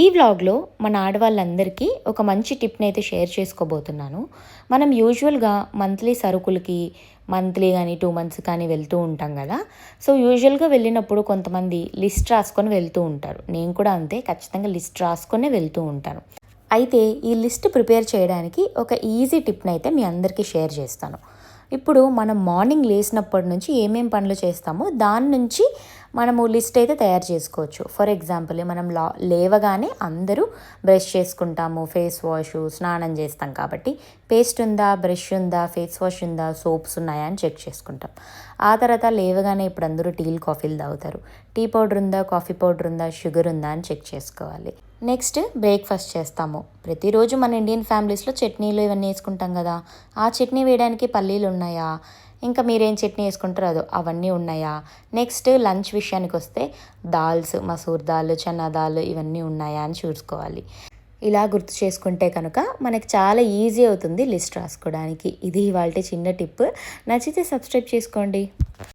ఈ వ్లాగ్లో మన ఆడవాళ్ళందరికీ ఒక మంచి టిప్ని అయితే షేర్ చేసుకోబోతున్నాను. మనం యూజువల్గా మంత్లీ సరుకులకి మంత్లీ కానీ టూ మంత్స్ కానీ వెళ్తూ ఉంటాం కదా. సో యూజువల్గా వెళ్ళినప్పుడు కొంతమంది లిస్ట్ రాసుకొని వెళ్తూ ఉంటారు. నేను కూడా అంతే ఖచ్చితంగా లిస్ట్ రాసుకొనే వెళ్తూ ఉంటాను. అయితే ఈ లిస్ట్ ప్రిపేర్ చేయడానికి ఒక ఈజీ టిప్ని అయితే మీ అందరికీ షేర్ చేస్తాను. ఇప్పుడు మనం మార్నింగ్ లేచినప్పటి నుంచి ఏమేం పనులు చేస్తామో దాని నుంచి మనము లిస్ట్ అయితే తయారు చేసుకోవచ్చు. ఫర్ ఎగ్జాంపుల్ మనం లా లేవగానే అందరూ బ్రష్ చేసుకుంటాము ఫేస్ వాష్ స్నానం చేస్తాం కాబట్టి. పేస్ట్ ఉందా బ్రష్ ఉందా ఫేస్ వాష్ ఉందా సోప్స్ ఉన్నాయా అని చెక్ చేసుకుంటాం. ఆ తర్వాత లేవగానే ఇప్పుడు అందరూ టీలు కాఫీలు తాగుతారు. టీ పౌడర్ ఉందా కాఫీ పౌడర్ ఉందా షుగర్ ఉందా అని చెక్ చేసుకోవాలి. నెక్స్ట్ బ్రేక్ఫాస్ట్ చేస్తాము. ప్రతిరోజు మన ఇండియన్ ఫ్యామిలీస్లో చట్నీలు ఇవన్నీ వేసుకుంటాం కదా. ఆ చట్నీ వేయడానికి పల్లీలు ఉన్నాయా? ఇంకా మీరేం చట్నీ వేసుకుంటారో అదో. అవన్నీ ఉన్నాయా? నెక్స్ట్ లంచ్ విషయానికి వస్తే దాల్స్ మసూర్ దాల్ చనా దాల్ ఇవన్నీ ఉన్నాయా అని చూసుకోవాలి. ఇలా గుర్తు చేసుకుంటే కనుక మనకి చాలా ఈజీ అవుతుంది లిస్ట్ రాసుకోవడానికి. ఇది ఇవాళ చిన్న టిప్. నచ్చితే సబ్స్క్రైబ్ చేసుకోండి.